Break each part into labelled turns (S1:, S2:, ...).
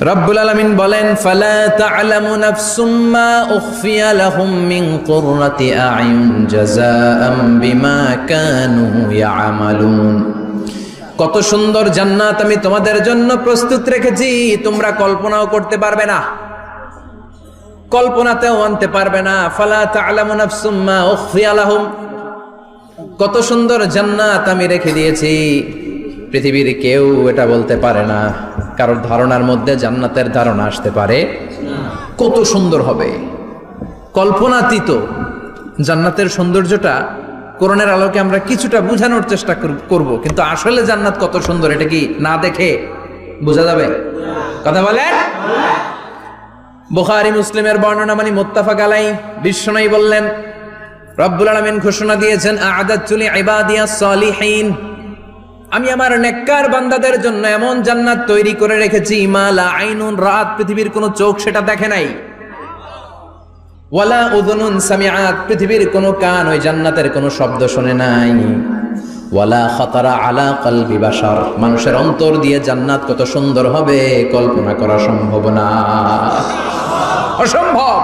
S1: রব্বুল আলামিন বলেন, ফালা আ'য়ুন কত সুন্দর জান্নাত আমি তোমাদের জন্য প্রস্তুত রেখেছি, তোমরা কল্পনাও করতে পারবে না, কল্পনাতেও আনতে পারবে না। ফালা কত সুন্দর জান্নাত আমি রেখে দিয়েছি। পৃথিবীর কেউ এটা বলতে পারে না। কারোর ধারণার মধ্যে জান্নাতের ধারণা আসতে পারে। কত সুন্দর হবে। কল্পনাতীত জান্নাতের সৌন্দর্যটা করোনার আলোকে আমরা কিছুটা বোঝানোর চেষ্টা কর- করব, কিন্তু আসলে জান্নাত কত সুন্দর এটা কি না দেখে বোঝা যাবে? কথা বলেন? বুখারী মুসলিমের বর্ণনা মানে মুত্তাফাক আলাই বিশ্বনয়ী বললেন, রব্বুল আলামিন ঘোষণা দিয়েছেন আদাতুলি ইবাদিয়াস সালিহিন। আমি আমার নেককার বান্দাদের জন্য এমন জান্নাত তৈরি করে রেখেছি মালা আইনুন, রাত পৃথিবীর কোনো চোখ সেটা দেখে নাই। ওয়ালা উদুনুন সামিআত, পৃথিবীর কোনো কান ওই জান্নাতের কোনো শব্দ শুনে নাই। ওয়ালা খাতারা আলা কলবি বাশার, মানুষের অন্তর দিয়ে জান্নাত কত সুন্দর হবে, কল্পনা করা সম্ভব না। অসম্ভব!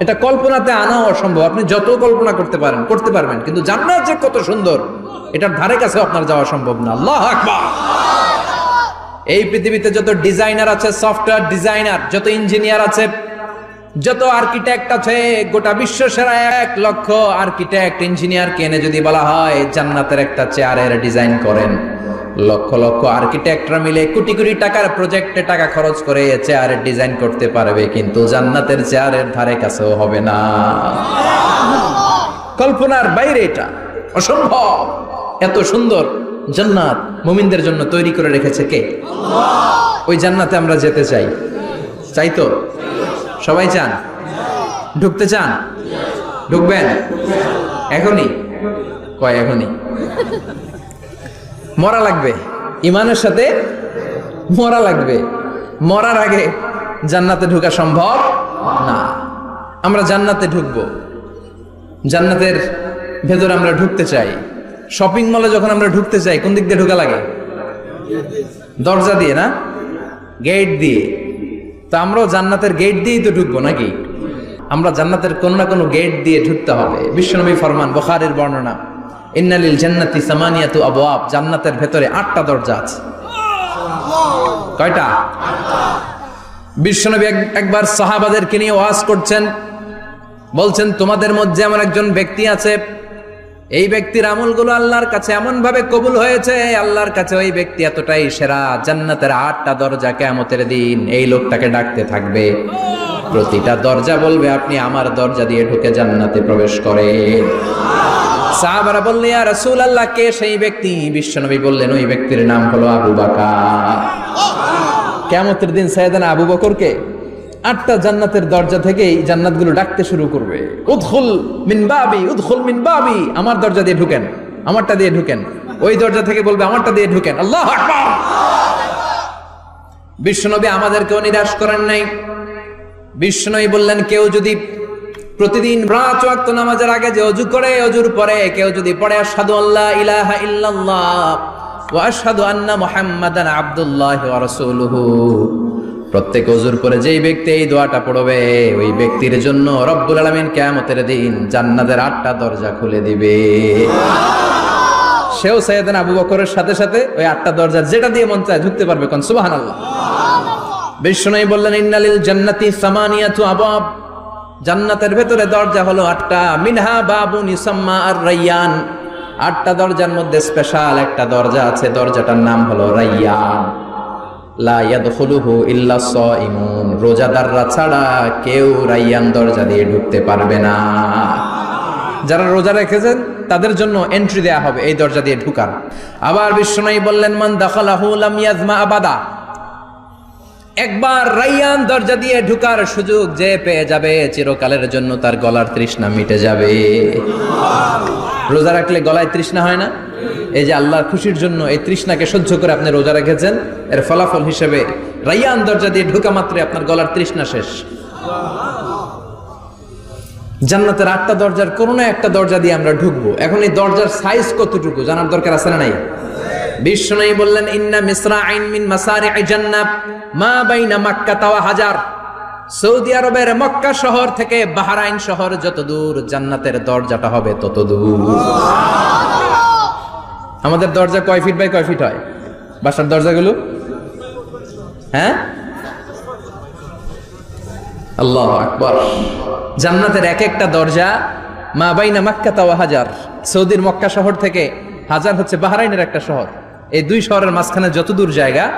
S1: এটা কল্পনাতে আনাও অসম্ভব, আপনি যত কল্পনা করতে পারেন, করতে পারবেন, কিন্তু জান্নাত যে কত সুন্দর। এটার ধারে কাছে আপনার যাওয়া সম্ভব না। আল্লাহ আকবার। এই পৃথিবীতে যত ডিজাইনার আছে, সফটওয়্যার ডিজাইনার, যত ইঞ্জিনিয়ার আছে, যত আর্কিটেক্ট আছে, গোটা বিশ্ব সেরা এক লক্ষ আর্কিটেক্ট ইঞ্জিনিয়ার কেনে যদি বলা হয়, জান্নাতের একটা চেয়ারের ডিজাইন করেন। লক্ষ লক্ষ আর্কিটেক্টরা মিলে কোটি কোটি টাকার প্রজেক্টে টাকা খরচ করে চেয়ারের ডিজাইন করতে পারবে, কিন্তু জান্নাতের চেয়ারের ধারে কাছেও হবে না। কল্পনার বাইরে এটা। অসম্ভব। এত সুন্দর জান্নাত মুমিনদের জন্য তৈরি করে রেখেছে কে? ওই জান্নাতে আমরা যেতে চাই। চাই তো? সবাই চান? ঢুকতে চান? ঢুকবেন? এখনই? কয় এখনই? মরা লাগবে। ইমানের সাথে মরা লাগবে। মরার আগে জান্নাতে ঢুকা সম্ভব না। আমরা জান্নাতে ঢুকবো। জান্নাতের ভেতরে আমরা ঢুকতে চাই। শপিং মলে যখন আমরা ঢুকতে চাই, কোন দিক দিয়ে ঢোকা লাগে? দরজা দিয়ে না? গেট দিয়ে। তো আমরাও জান্নাতের গেট দিয়েই তো ঢুকবো নাকি? আমরা জান্নাতের কোন না কোনো গেট দিয়ে ঢুকতে হবে। বিশ্বনবী ফরমান, বখারের বর্ণনা, ইন্নালিল জান্নাতি সামানিয়াতু আবওয়াব জান্নাতের ভেতরে আটটা দরজা আছে। কয়টা? বিশ্বনবী এক- একবার সাহাবাদেরকে নিয়ে ওয়াজ করছেন। বলছেন, তোমাদের মধ্যে এমন একজন ব্যক্তি আছে এই ব্যক্তির আমলগুলো আল্লাহর কাছে এমন ভাবে কবুল হয়েছে, আল্লাহর কাছে ওই ব্যক্তি এতটাই সেরা, জান্নাতের আটটা দরজা কেমতের দিন এই লোকটাকে ডাকতে থাকবে। প্রতিটা দরজা বলবে, আপনি আমার দরজা দিয়ে ঢুকে জান্নাতে প্রবেশ করেন। সাহাবারা বললেন ইয়া রাসূল আল্লাহ কে সেই ব্যক্তি? বিশ্বনবী বললেন, ওই ব্যক্তির নাম হলো আবু বাকার। কেমতের দিন সাইয়েদানা আবু বকরকে আটটা জান্নাতের দরজা থেকেই জান্নাতগুলো ডাকতে শুরু করবে। উদখুল মিন বাবি, উদখুল মিন বাবি। আমার দরজা দিয়ে ঢুকেন, আমারটা দিয়ে ঢুকেন। ওই দরজা থেকে বলবে, আমারটা দিয়ে ঢুকেন। আল্লাহ বিশ্বনবী আমাদেরকেও নিরাশ করেন নাই। বিষ্ণুই বললেন, কেউ যদি প্রতিদিন পাঁচ ওয়াক্ত নামাজের আগে যে অজু করে, অজুর পরে কেউ যদি পড়ে, আশহাদু আল্লাহ ইলাহা ইল্লাল্লাহ ওয়া আশহাদু আন্না মুহাম্মাদান আবদুল্লাহ ওয়া রাসূলুহু। প্রত্যেক অজুর পরে যেই ব্যক্তি এই দোয়াটা পড়বে, ওই ব্যক্তির জন্য রব্বুল আলামিন কিয়ামতের দিন জান্নাতের আটটা দরজা খুলে দিবে। সেও সাইয়েদানা আবু বকরের সাথে সাথে ওই আটটা দরজা যেটা দিয়ে মন চায় ঢুকতে পারবে কোন, সুবহানাল্লাহ। বিষ্ণুই বললেন, ইন্নালিল জান্নাতি সামানিয়াতু আবাব জান্নাতের ভেতরে দরজা হলো আটটা। মিনহা বাবুন ইসাম্মা আর রাইয়ান আটটা দরজার মধ্যে স্পেশাল একটা দরজা আছে, দরজাটার নাম হলো রাইয়ান। রোজাদাররা ছাড়া কেউ রাইয়ান দরজা দিয়ে ঢুকতে পারবে না। যারা রোজা রেখেছেন, তাদের জন্য এন্ট্রি দেয়া হবে এই দরজা দিয়ে ঢুকার। আবার বিশ্বনয়ী বললেন, মান ইয়াজমা আবাদা। একবার রাইয়ান দরজা দিয়ে ঢুকার সুযোগ যে পেয়ে যাবে, চিরকালের জন্য তার গলার তৃষ্ণা মিটে যাবে। রোজা রাখলে গলায় তৃষ্ণা হয় না? এই যে আল্লাহর খুশির জন্য এই তৃষ্ণাকে সহ্য করে আপনি রোজা রেখেছেন, এর ফলাফল হিসেবে রাইয়ান দরজা দিয়ে ঢোকা মাত্রে আপনার গলার তৃষ্ণা শেষ। জান্নাতের আটটা দরজার কোনো একটা দরজা দিয়ে আমরা ঢুকবো। এখন এই দরজার সাইজ কতটুকু? জানার দরকার আছে না নাই? বিশ্বনয়ী বললেন, ইন্না মিসরা আইন মিন মাসারি জান্নাত, মা বাইনা মাক্কা তাওয়া হাজার। সৌদি আরবের মক্কা শহর থেকে বাহারাইন শহর যত দূর, জান্নাতের দরজাটা হবে তত দূর। আমাদের দরজা কয় ফিট বাই কয় ফিট হয়? বাসার দরজাগুলো? হ্যাঁ? আল্লাহ আকবর। জান্নাতের এক একটা দরজা মা বাইনা মাক্কা তাওয়া হাজার। সৌদির মক্কা শহর থেকে হাজার হচ্ছে বাহারাইনের একটা শহর। এই দুই শহরের মাঝখানে যত দূর জায়গা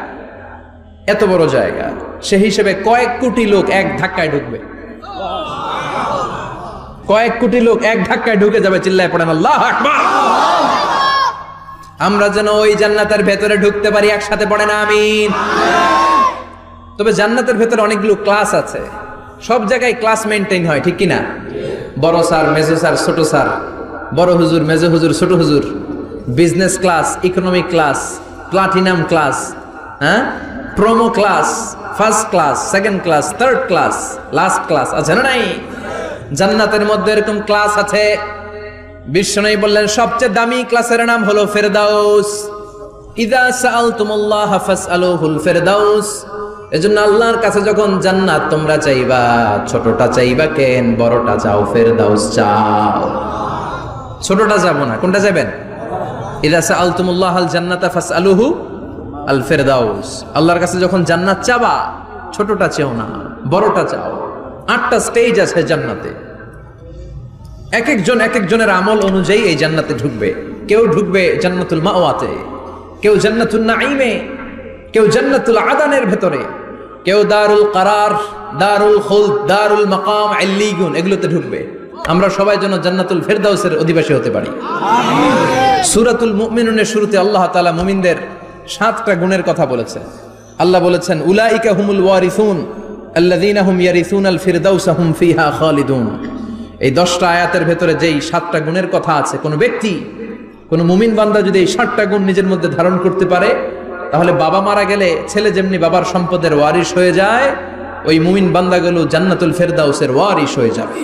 S1: এত বড় জায়গা, সে হিসেবে কয়েক কোটি লোক এক ধাক্কায় ঢুকবে। কয়েক কোটি লোক এক ধাক্কায় ঢুকে যাবে চিল্লায় পড়েন, আল্লাহ আমরা যেন ওই জান্নাতের ভেতরে ঢুকতে পারি, একসাথে পড়ে না আমিন। তবে জান্নাতের ভেতরে অনেকগুলো ক্লাস আছে। সব জায়গায় ক্লাস মেনটেন হয়, ঠিক কিনা? বড় স্যার, মেজো স্যার, ছোট স্যার, বড় হুজুর, মেজো হুজুর, ছোট হুজুর, business class, economic class, platinum class হ্যাঁ? Promo class first class second class third class last class আছে না নাই? জান্নাতের মধ্যে এরকম ক্লাস আছে। বিশ্বনয়ী বললেন, সবচেয়ে দামি ক্লাসের নাম হলো ফেরদাউস। ইদা সাআলতুমুল্লাহ ফাসআলুহুল ফেরদাউস। এজন্য আল্লাহর কাছে যখন জান্নাত, তোমরা চাইবা, ছোটটা চাইবা কেন, বড়টা চাও, ফেরদাউস চাও। ছোটটা যাব না, কোনটা যাবেন? ইদা সাআলতুমুল্লাহ আল জান্নাতা ফাসআলুহু আল ফেরদাউস আল্লাহর কাছে যখন জান্নাত চাবা ছোটটা চেও না বড়টা চাও। আটটা স্টেজ আছে জান্নাতে। এক একজন এক একজনের আমল অনুযায়ী এই জান্নাতে ঢুকবে। কেউ ঢুকবে জান্নাতুল মাওয়াতে কেউ জান্নাতুল নাইমে কেউ জান্নাতুল আদানের ভেতরে কেউ দারুল কারার দারুল খুল দারুল মাকাম আল্লিগুন এগুলোতে ঢুকবে। আমরা সবাই যেন জান্নাতুল ফেরদাউসের অধিবাসী হতে পারি। সুরাতুল মুমিনুনের শুরুতে আল্লাহ তাআলা মুমিনদের সাতটা গুণের কথা বলেছে আল্লাহ বলেছেন, উলাইকা হুমুল ওয়ারিসুন, আল্লাযীনা হুম ইয়ারিসুনাল ফিরদাউসা হুম ফিহা খালিদুন। এই দশটা আয়াতের ভেতরে যেই সাতটা গুণের কথা আছে, কোনো ব্যক্তি, কোনো মুমিন বান্দা যদি এই সাতটা গুণ নিজের মধ্যে ধারণ করতে পারে, তাহলে বাবা মারা গেলে ছেলে যেমনি বাবার সম্পদের ওয়ারিশ হয়ে যায়, ওই মুমিন বান্দাগুলো জান্নাতুল ফেরদাউসের ওয়ারিশ হয়ে যাবে।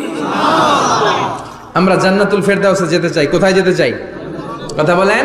S1: আমরা জান্নাতুল ফেরদাউসে যেতে চাই। কোথায় যেতে চাই? কথা বলেন।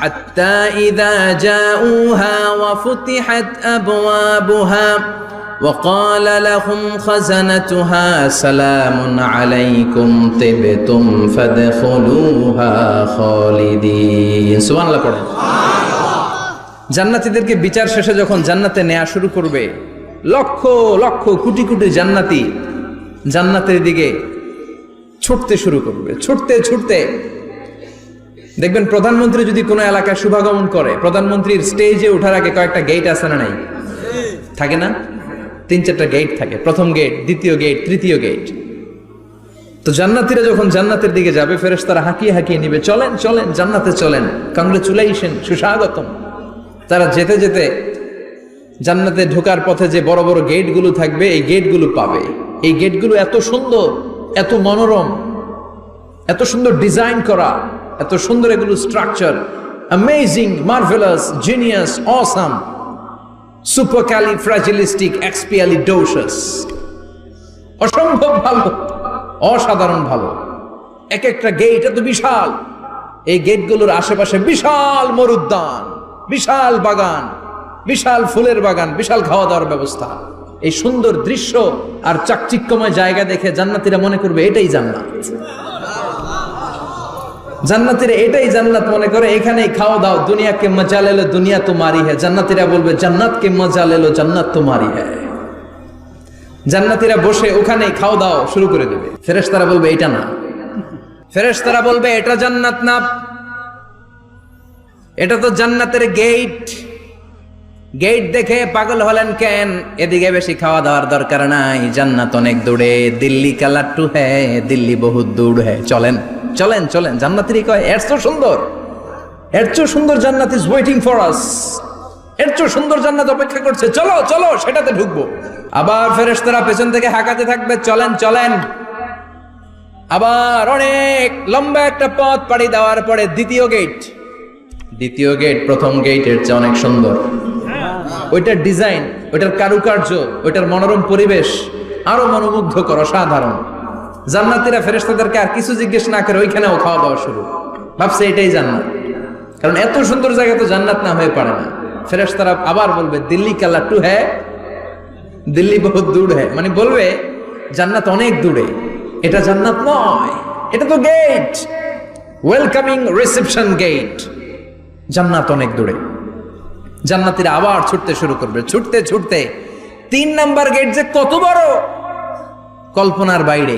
S1: حتى إذا جاءوها وفتحت أبوابها وقال لهم خزنتها سلام عليكم طبتم فادخلوها خالدين سبحان الله পড়েন জান্নাতীদেরকে বিচার শেষে যখন জান্নাতে নেওয়া শুরু করবে লক্ষ লক্ষ কোটি কোটি জান্নাতি জান্নাতের দিকে ছুটতে শুরু করবে ছুটতে ছুটতে দেখবেন প্রধানমন্ত্রী যদি কোনো এলাকায় শুভাগমন করে, প্রধানমন্ত্রীর স্টেজে ওঠার আগে কয়েকটা গেট আছে না নাই? থাকে না? তিন চারটা গেট থাকে। প্রথম গেট দ্বিতীয় গেট তৃতীয় গেট তো জান্নাতিরা যখন জান্নাতের দিকে যাবে ফেরেস তারা হাঁকিয়ে হাঁকিয়ে নিবে, চলেন চলেন, জান্নাতে চলেন। কংগ্রেচুলেশন সুস্বাগতম। তারা যেতে যেতে জান্নাতে ঢোকার পথে যে বড় বড় গেটগুলো থাকবে, এই গেটগুলো পাবে। এই গেটগুলো এত সুন্দর, এত মনোরম, এত সুন্দর ডিজাইন করা। এত সুন্দর এগুলো structure amazing marvellous genius awesome supercalifragilisticexpialidocious অসম্ভব ভালো, অসাধারণ ভালো। এক একটা গেট এত বিশাল। এই গেটগুলোর আশেপাশে বিশাল মরুদ্যান, বিশাল বাগান, বিশাল ফুলের বাগান, বিশাল খাওয়া দাওয়ার ব্যবস্থা। এই সুন্দর দৃশ্য আর চাকচিক্যময় জায়গা দেখে জান্নাতিরা মনে করবে এটাই জান্নাত। জান্নাতিরা এটাই জান্নাত মনে করে, এখানেই খাওয়া দাও, দুনিয়াকে মজা লেলো দুনিয়া তো মারি হ্যাঁ জান্নাতিরা বলবে জান্নাত কে মজা লেলো জান্নাত তো মারি হ্যাঁ জান্নাতীরা বসে ওখানে খাওয়া দাওয়া শুরু করে দেবে। ফেরেশতারা বলবে, এটা না। ফেরেশতারা বলবে, এটা জান্নাত না। এটা তো জান্নাতের গেট। গেট দেখে পাগল হলেন কেন? এদিকে বেশি খাওয়া দাওয়ার দরকার নাই। জান্নাত অনেক দূরে, দিল্লি কালার টু হ্যাঁ দিল্লি বহুত দূর হ্যাঁ চলেন। চলেন চলেন। জান্নাতেরই কয়, এর তো সুন্দর। এর চেয়ে সুন্দর জান্নাত ইজ ওয়েটিং ফর আস এর চেয়ে সুন্দর জান্নাত অপেক্ষা করছে। চলো চলো, সেটাতে ঢুকবো। আবার ফেরেশতারা পেছন থেকে হাঁকাতে থাকবে। চলেন চলেন। আবার অনেক লম্বা একটা পথ পাড়ি দেওয়ার পরে দ্বিতীয় গেট দ্বিতীয় গেট প্রথম গেটের চেয়ে অনেক সুন্দর। ওইটার ডিজাইন ওইটার কারুকার্য, ওইটার মনোরম পরিবেশ আরও মনোমুগ্ধকর, অসাধারণ। জান্নাতিরা ফেরেস্তাদেরকে আর কিছু জিজ্ঞেস না করে ওইখানেও খাওয়া দাওয়া শুরু। ভাবছে এটাই জান্নাত। কারণ এত সুন্দর জায়গা তো জান্নাত না হয়ে পারে না। ফেরেশতারা আবার বলবে, দিল্লি কালা টু হ্যাঁ দিল্লি বহুত দূর হ্যাঁ মানে বলবে, জান্নাত অনেক দূরে। এটা জান্নাত নয়, এটা তো গেট ওয়েলকামিং রিসেপশন গেট জান্নাত অনেক দূরে। জান্নাতিরা আবার ছুটতে শুরু করবে। ছুটতে ছুটতে তিন নাম্বার গেট যে কত বড়? কল্পনার বাইরে।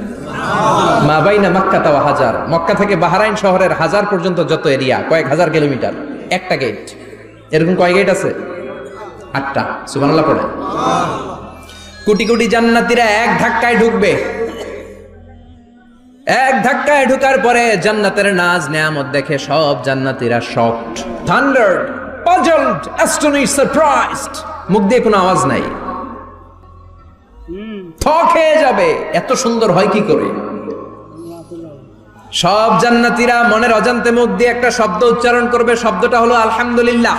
S1: মা বাইনা মক্কা তাও হাজার। মক্কা থেকে বাহারাইন শহরের হাজার পর্যন্ত যত এরিয়া, কয়েক হাজার কিলোমিটার, একটা গেট এরকম কয় গেট আছে? আটটা। সুবহানাল্লাহ পড়ে। কোটি কোটি জান্নাতিরা এক ধাক্কায় ঢুকবে। এক ধাক্কায় ঢুকার পরে জান্নাতের নাজ নেয়ামত দেখে সব জান্নাতিরা shocked thundered puzzled astonish surprised মুখ দিয়ে কোনো আওয়াজ নাই। থক হয়ে যাবে এত সুন্দর হয় কি করে সব জান্নাতীরা মনের অজান্তে মুখ দিয়ে একটা শব্দ উচ্চারণ করবে শব্দটা হলো আলহামদুলিল্লাহ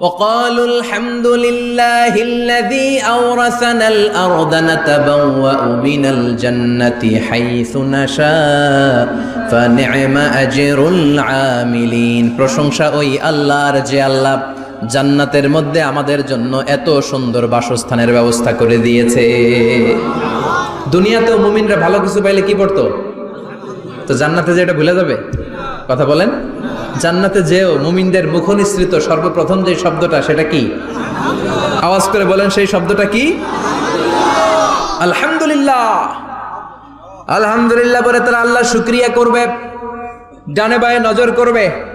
S1: وقالوا الحمد لله الذي أورثنا الأرض نتبوأ من الجنة حيث نشاء فنعم أجر العاملين প্রশংসা ওই আল্লাহর যে আল্লাহ জান্নাতের মধ্যে আমাদের জন্য এত সুন্দর বাসস্থানের ব্যবস্থা করে দিয়েছে। দুনিয়াতেও মুমিনরা ভালো কিছু পাইলে কি পড়তো? তো জান্নাতে যে এটা ভুলে যাবে? কথা বলেন। জান্নাতে যেও মুমিনদের মুখ নিঃসৃত সর্বপ্রথম যে শব্দটা সেটা কি? আওয়াজ করে বলেন সেই শব্দটা কি? আলহামদুলিল্লাহ। আলহামদুলিল্লাহ বলে তারা আল্লাহ শুক্রিয়া করবে, ডানে বায়ে নজর করবে।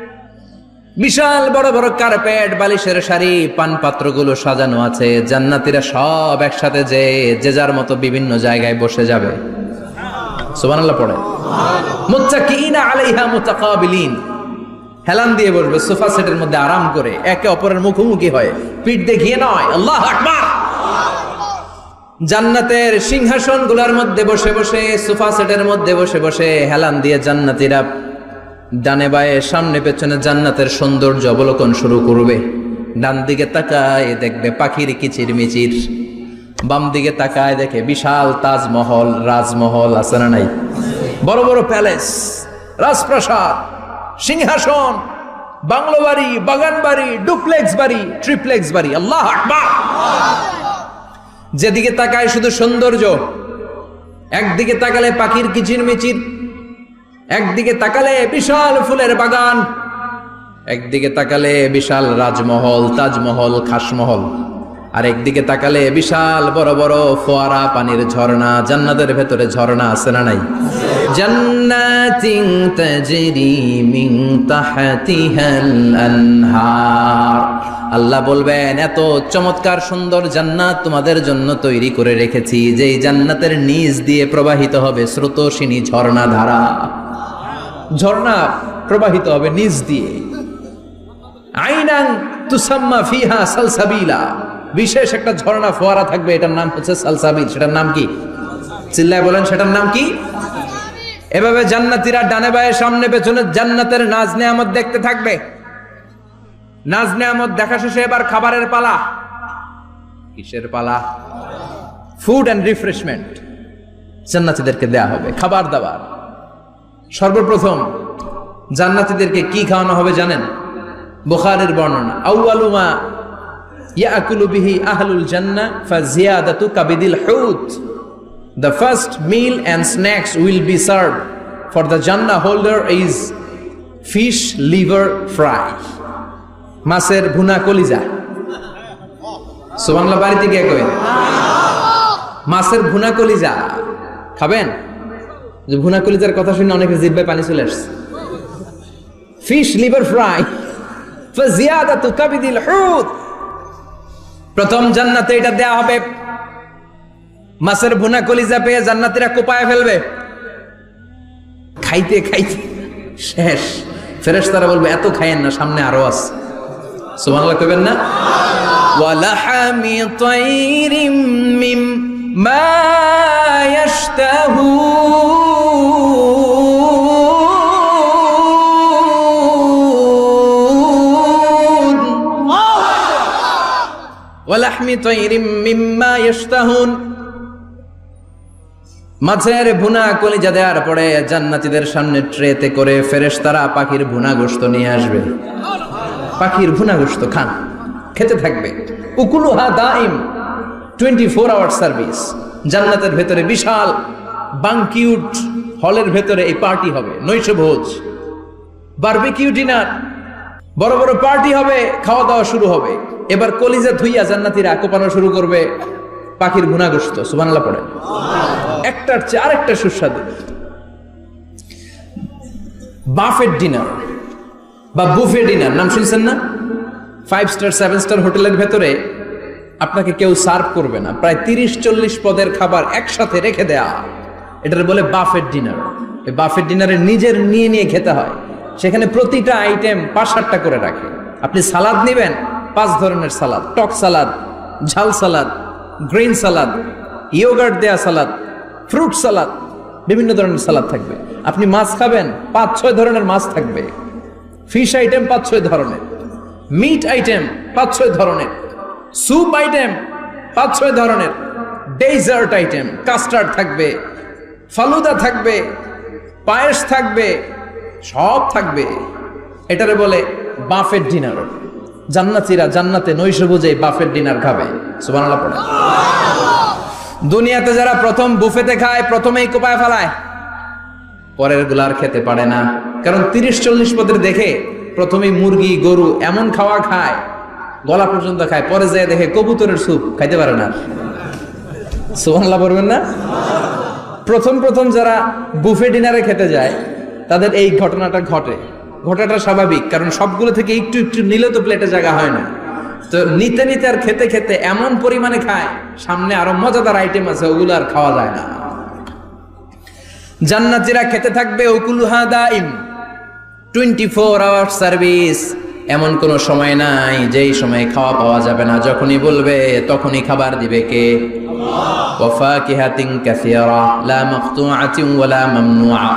S1: বিশাল বড় বড় কার্পেট বালিশের শাড়ি, পানপাত্রগুলো সাজানো আছে। জান্নাতিরা সব একসাথে যে যে যার মতো বিভিন্ন জায়গায় বসে যাবে। হেলান দিয়ে বসবে সোফা সেটের মধ্যে আরাম করে। একে অপরের মুখোমুখি হয়। পিঠ দেখিয়ে নয়। আল্লাহ জান্নাতের সিংহাসনগুলার মধ্যে বসে বসে, সোফা সেটের মধ্যে বসে বসে হেলান দিয়ে জান্নাতিরা ডানে বায়ে, সামনে পেছনে জান্নাতের সৌন্দর্য অবলোকন শুরু করবে। ডান দিকে তাকায় দেখবে পাখির কিচির মিচির বাম দিকে তাকায় দেখে বিশাল তাজমহল, রাজমহল আছে না নাই? বড় বড় প্যালেস, রাজপ্রাসাদ, সিংহাসন, বাংলো বাড়ি, বাগান বাড়ি, ডুপ্লেক্স বাড়ি, ট্রিপ্লেক্স বাড়ি। আল্লাহ যেদিকে তাকায় শুধু সৌন্দর্য, একদিকে তাকালে পাখির কিচির মিচির একদিকে তাকালে বিশাল ফুলের বাগান, একদিকে তাকালে বিশাল রাজমহল, তাজমহল, খাসমহল আর একদিকে তাকালে বিশাল বড় বড় ফোয়ারা পানির ঝর্ণা, জান্নাতের ভেতরে ঝর্ণা আছে না নাই? আল্লাহ বলবেন, এত চমৎকার সুন্দর জান্নাত তোমাদের জন্য তৈরি করে রেখেছি, যেই জান্নাতের নিচ দিয়ে প্রবাহিত হবে স্রোতসিনী ঝর্ণা ধারা ঝর্ণা প্রবাহিত হবে নিচ দিয়ে। আইনাং তুসাম্মা ফিহা সালসাবিলা। বিশেষ একটা ঝর্ণা ফোয়ারা থাকবে, এটার নাম হচ্ছে সালসাবিল। সেটার নাম কি? চিল্লায় বলেন, সেটার নাম কি? এভাবে জান্নাতীরা ডানে বায়ে সামনে পেছনে জান্নাতের নাজ নেয়ামত দেখতে থাকবে। নাজ নেয়ামত দেখা শেষে এবার খাবারের পালা। কিসের পালা? ফুড অ্যান্ড রিফ্রেশমেন্ট জান্নাতীদেরকে দেয়া হবে, খাবার দাবার। সর্বপ্রথম জান্নাতীদেরকে কি খাওয়ানো হবে জানেন? বুখারের বর্ণনা আউয়ালুমা ইয়াকুলু বিহি আহলুল জান্নাহ ফাজিয়াদাতু কাবিদিল হুত। The first meal and snacks will be served. For the Jannah holder is fish liver fry. মাছের ভুনা কলিজা। সুবাংলা বাড়িতে গিয়ে কবেন মাছের ভুনা কলিজা। খাবেন? যে ভুনা কলিজার কথা শুনে অনেকের জিব্বায় পানি চলে আসছে। ফিশ লিভার ফ্রাই ফাজিয়াদাতু কাবিদিল হুত প্রথম জান্নাতে এটা দেয়া হবে। মাছের ভুনা কলিজা পেয়ে জান্নাতীরা কোপায় ফেলবে। খাইতে খাইতে। শেষ। ফেরেশতারা বলবে এত খাইয়েন না সামনে আরও আছে। সুবহানাল্লাহ কইবেন না? ওয়ালাহামি তাইরিম মিম মা ইয়াশতাহুন ওয়ালাহমি তাইরিম মিম্মা ইয়াশতাহুন। মাছের ভুনা কলিজা দেওয়ার পরে জান্নাতীদের সামনে ট্রেতে করে ফেরেশতারা পাখির ভুনা গোস্ত নিয়ে আসবে। পাখির ভুনা গোস্ত খান, খেতে থাকবে। উকুলুহা দাইম টোয়েন্টি ফোর আওয়ার সার্ভিস জান্নাতের ভেতরে বিশাল বাংকিউট হলের ভেতরে এই পার্টি হবে নৈশ ভোজ। বারবিকিউ ডিনার বড় বড় পার্টি হবে, খাওয়া দাওয়া শুরু হবে। এবার কলিজা ধুইয়া জান্নাতীরা কোপানো শুরু করবে, পাখির গোশত সুবহানাল্লাহ পড়ে একটার চেয়ে আরেকটা সুস্বাদু। বাফেট ডিনার বা বুফে ডিনার নাম শুনছেন না? ফাইভ স্টার সেভেন স্টার হোটেলের ভেতরে আপনাকে কেউ সার্ভ করবে না। প্রায় তিরিশ, চল্লিশ পদের খাবার একসাথে রেখে দেয়া। এটার বলে বাফের ডিনার এই বাফেট ডিনারে নিজের নিয়ে নিয়ে খেতে হয়। সেখানে প্রতিটা আইটেম পাঁচ সাতটা করে রাখে। আপনি সালাদ নেবেন, পাঁচ ধরনের সালাদ টক সালাদ ঝাল সালাদ গ্রিন সালাদ ইয়োগার্ট দেয়া সালাদ ফ্রুট সালাদ বিভিন্ন ধরনের সালাদ থাকবে। আপনি মাছ খাবেন পাঁচ ছয় ধরনের মাছ থাকবে। ফিশ আইটেম পাঁচ ছয় ধরনের। মিট আইটেম পাঁচ ছয় ধরনের। স্যুপ আইটেম পাঁচ ছয় ধরনের। ডেজার্ট আইটেম কাস্টার্ড থাকবে, ফালুদা থাকবে, পায়েস থাকবে, সব থাকবে। এটারে বলে বাফের ডিনার। জান্নাতিরা জান্নাতে নৈশ বুঝে বাফেট ডিনার খাবে। সুবহানাল্লাহ পড়ে। দুনিয়াতে যারা প্রথম বুফেতে খায়, প্রথমেই কোপায় ফেলায়। পরেরগুলার খেতে পারে না। কারণ তিরিশ চল্লিশ পদের দেখে প্রথমেই মুরগি, গরু এমন খাওয়া খায়। গলা পর্যন্ত খায়, পরে যায় দেখে কবুতরের স্যুপ খাইতে পারে না। সুবহানাল্লাহ পড়বেন না? প্রথম প্রথম যারা বুফে ডিনারে খেতে যায়, তাদের এই ঘটনাটা ঘটে। ঘটাটা স্বাভাবিক, কারণ সবগুলো থেকে একটু একটু নিলে তো প্লেটে জায়গা হয় না। তো নিতে নিতে আর খেতে খেতে এমন পরিমাণে খায়, সামনে আরও মজাদার আইটেম আছে, ওগুলো আর খাওয়া যায় না। জান্নাতিরা খেতে থাকবে ওকুলুহা দাইম টোয়েন্টি ফোর আওয়ার সার্ভিস এমন কোনো সময় নাই যেই সময় খাওয়া পাওয়া যাবে না। যখনই বলবে, তখনই খাবার দিবে কে?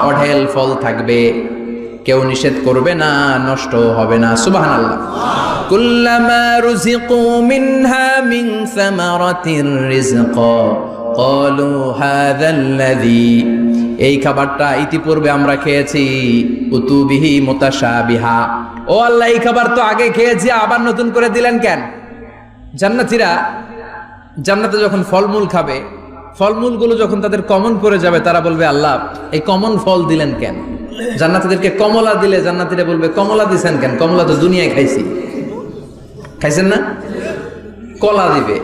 S1: অঢেল ফল থাকবে। কেউ নিষেধ করবে না নষ্ট হবে না। কুল্লামা রুজিকু মিনহা মিন সামারাতির রিজকা ক্বালু হাযাল্লাযী। এই খাবারটা ইতিপূর্বে আমরা খেয়েছি। উতুবিহি মুতাশাবিহা। ও আল্লাহ, এই খাবার তো আগে খেয়েছি, আবার নতুন করে দিলেন কেন? জান্নাতীরা জান্নাতে যখন ফলমূল খাবে, ফলমূলগুলো যখন তাদের কমন পড়ে যাবে, তারা বলবে, আল্লাহ, এই কমন ফল দিলেন কেন? জান্নাতীদেরকে কমলা দিলে, জান্নাতীরা বলবে, কমলা দিছেন কেন? কমলা তো দুনিয়ায় খাইছি। খাইছেন না? কলা দিবে।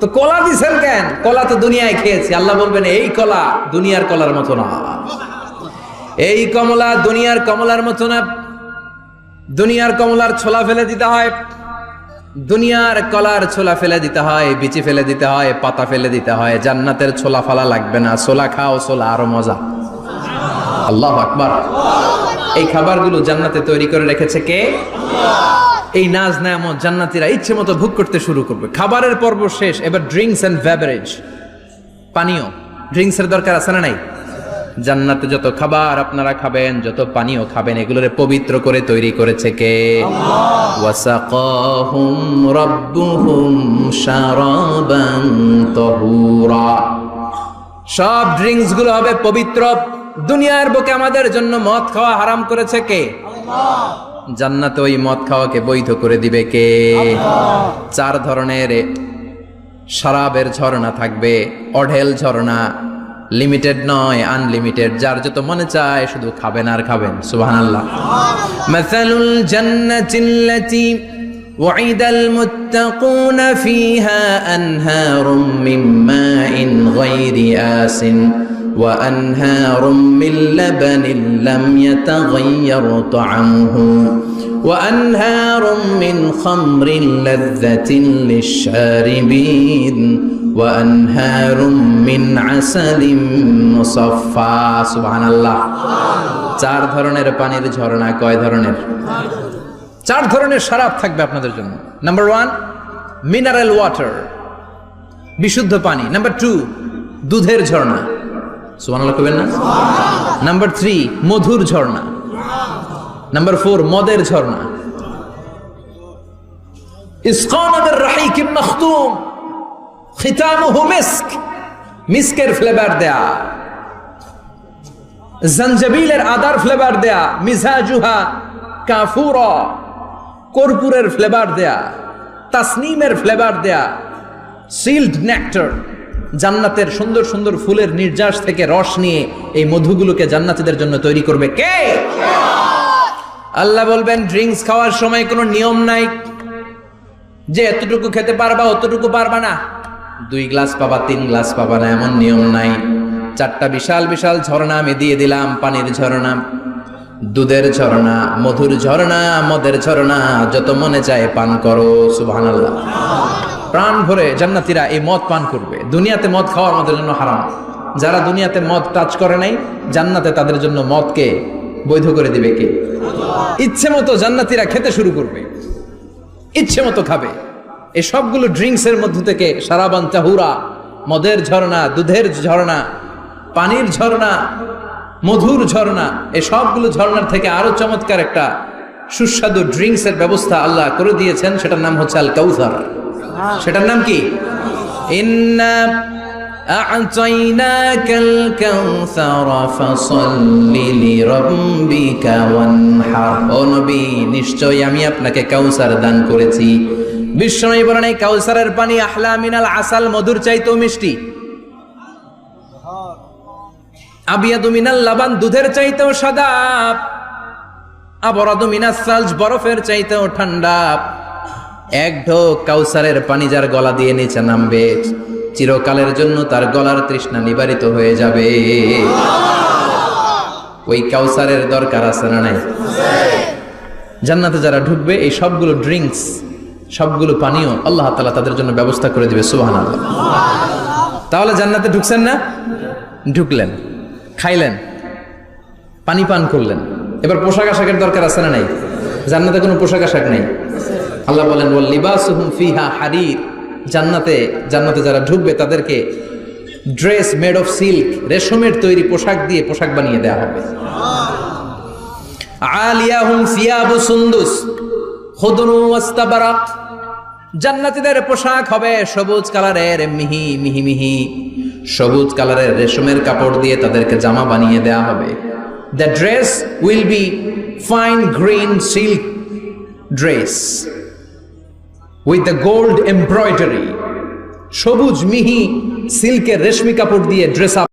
S1: তো কলা দিছেন কেন? কলা তো দুনিয়ায় খেয়েছি। আল্লাহ বলবেন, এই কলা দুনিয়ার কলার মতো না। এই কমলা দুনিয়ার কমলার মতো না। দুনিয়ার কমলার ছোলা ফেলে দিতে হয়, দুনিয়ার কলার ছোলা ফেলে দিতে হয়, বিচি ফেলে দিতে হয়, পাতা ফেলে দিতে হয়, জান্নাতের ছোলা ফালা লাগবে না, ছোলা খাও, ছোলা আরও মজা। আল্লাহ আকবার। এই খাবারগুলো জান্নাতে তৈরি করে রেখেছে কে? এই নাজ নামত জান্নাতিরা ইচ্ছে মতো ভোগ করতে শুরু করবে। খাবারের পর্ব শেষ, এবার ড্রিঙ্কস এন্ড বেভারেজ পানীয়। ড্রিঙ্কস এর দরকার আছে না নাই? জান্নাতে যত খাবার আপনারা খাবেন, যত পানীয় খাবেন, এগুলোরে পবিত্র করে তৈরি করেছে কে? সব ড্রিঙ্কসগুলো হবে পবিত্র। দুনিয়ার বুকে আমাদের জন্য মদ খাওয়া হারাম করেছে কে? জান্নাতে ওই মদ খাওয়াকে বৈধ করে দিবে কে? চার ধরনের শরাবের ঝর্ণা থাকবে, অঢেল ঝর্ণা লিমিটেড নয় আনলিমিটেড যার যত মনে চায় শুধু খাবেন আর খাবেন সুবহানাল্লাহ মাসালুল জান্নাতিল্লাতি وعد المتقون فيها أنهار من ماء غير آس وأنهار من لبن لم يتغير طعمه وأنهار من خمر لذة للشاربين وأنهار من عسل مصفى سبحان الله চার ধরনের পানির ঝর্ণা কয় ধরনের চার ধরনের শরাব থাকবে আপনাদের জন্য নাম্বার ওয়ান মিনারেল ওয়াটার বিশুদ্ধ পানি নাম্বার টু দুধের ঝর্ণা সুবহানাল্লাহ কবেন না নাম্বার থ্রি মধুর ঝর্ণা নাম্বার ফোর মদের ঝর্ণা ইসকানাদের রাহিকিম মখতুম মিস্কের ফ্লেভার দেয়া। আদার ফ্লেভার দেয়া কাফুরা, কর্পূরের ফ্লেভার দেয়া, তাসনিমের ফ্লেভার দেয়া নেক্টার জান্নাতের সুন্দর সুন্দর ফুলের নির্যাস থেকে রস নিয়ে এই মধুগুলোকে জান্নাতীদের জন্য তৈরি করবে কে? আল্লাহ বলবেন ড্রিঙ্কস খাওয়ার সময় কোনো নিয়ম নাই। যে এতটুকু খেতে পারবা, অতটুকু পারবা না। দুই গ্লাস পাবা, তিন গ্লাস পাবা না, এমন নিয়ম নাই। চারটা বিশাল বিশাল ঝর্ণা আমি দিয়ে দিলাম, পানির ঝর্ণা, দুধের ঝর্ণা, মধুর ঝর্ণা, মদের ঝর্ণা, যত মনে চায় পান করো, সুবহানাল্লাহ। প্রাণ ভরে জান্নাতীরা এই মদ পান করবে। দুনিয়াতে মদ খাওয়া আমাদের জন্য হারাম। যারা দুনিয়াতে মদ টাচ করে নাই, জান্নাতে তাদের জন্য মদকে বৈধ করে দিবে কে? ইচ্ছে মতো জান্নাতীরা খেতে শুরু করবে। ইচ্ছে মতো খাবে। এই সবগুলো ড্রিঙ্কস এর মধ্য থেকে সারাবান চাহুরা মদের ঝর্ণা দুধের ঝর্ণা পানির ঝর্ণা মধুর ঝর্ণা এই সবগুলো ঝর্ণার থেকে আরো চমৎকার একটা সুস্বাদু ড্রিঙ্কস এর ব্যবস্থা আল্লাহ করে দিয়েছেন সেটার নাম হচ্ছে আল কাউসার সেটার নাম কি ইন্না أعطيناك الكوثر فصل لربك وانحر ও নবী নিশ্চয়ই আমি আপনাকে কাউসার দান করেছি বিশ্বনবী বলেন, এই কাউসারের পানি আহলা মিনাল আসাল, মধুর চাইতেও মিষ্টি। আবিয়াদু মিনাল লাবান, দুধের চাইতেও সাদা। আবরাদু মিনাস সালজ, বরফের চাইতেও ঠান্ডা। এক ঢোক কাউসারের পানি যার গলা দিয়ে নিচে নামবে। চিরকালের জন্য তার গলার তৃষ্ণা নিবারিত হয়ে যাবে। ওই কাউসারের দরকার আছে না নাই? জান্নাতে যারা ঢুকবে, এই সবগুলো ড্রিঙ্কস সবগুলো পানীয় আল্লাহ তালা তাদের জন্য ব্যবস্থা করে দিবে সুবাহান আল্লাহ তাহলে জান্নাতে ঢুকছেন না? ঢুকলেন, খাইলেন, পানি পান করলেন। এবার পোশাক আশাকের দরকার আছে না নাই? জান্নাতে কোনো পোশাক আশাক নেই? আল্লাহ বলেন ফিহা হারির। জান্নাতে জান্নাতে যারা ঢুকবে, তাদেরকে ড্রেস মেড অফ সিল্ক, রেশমের তৈরি পোশাক দিয়ে পোশাক বানিয়ে দেওয়া হবে। আলিয়াহুম সিয়াবু সুন্দুস খুদনু ওয়াস্তাবারাক। জান্নাতীদের পোশাক হবে সবুজ কালারের মিহি মিহি মিহি। সবুজ কালারের রেশমের কাপড় দিয়ে তাদেরকে জামা বানিয়ে দেওয়া হবে। The dress will be fine green silk dress with the gold embroidery সবুজ মিহি সিল্কের রেশমি কাপড় দিয়ে ড্রেস আপ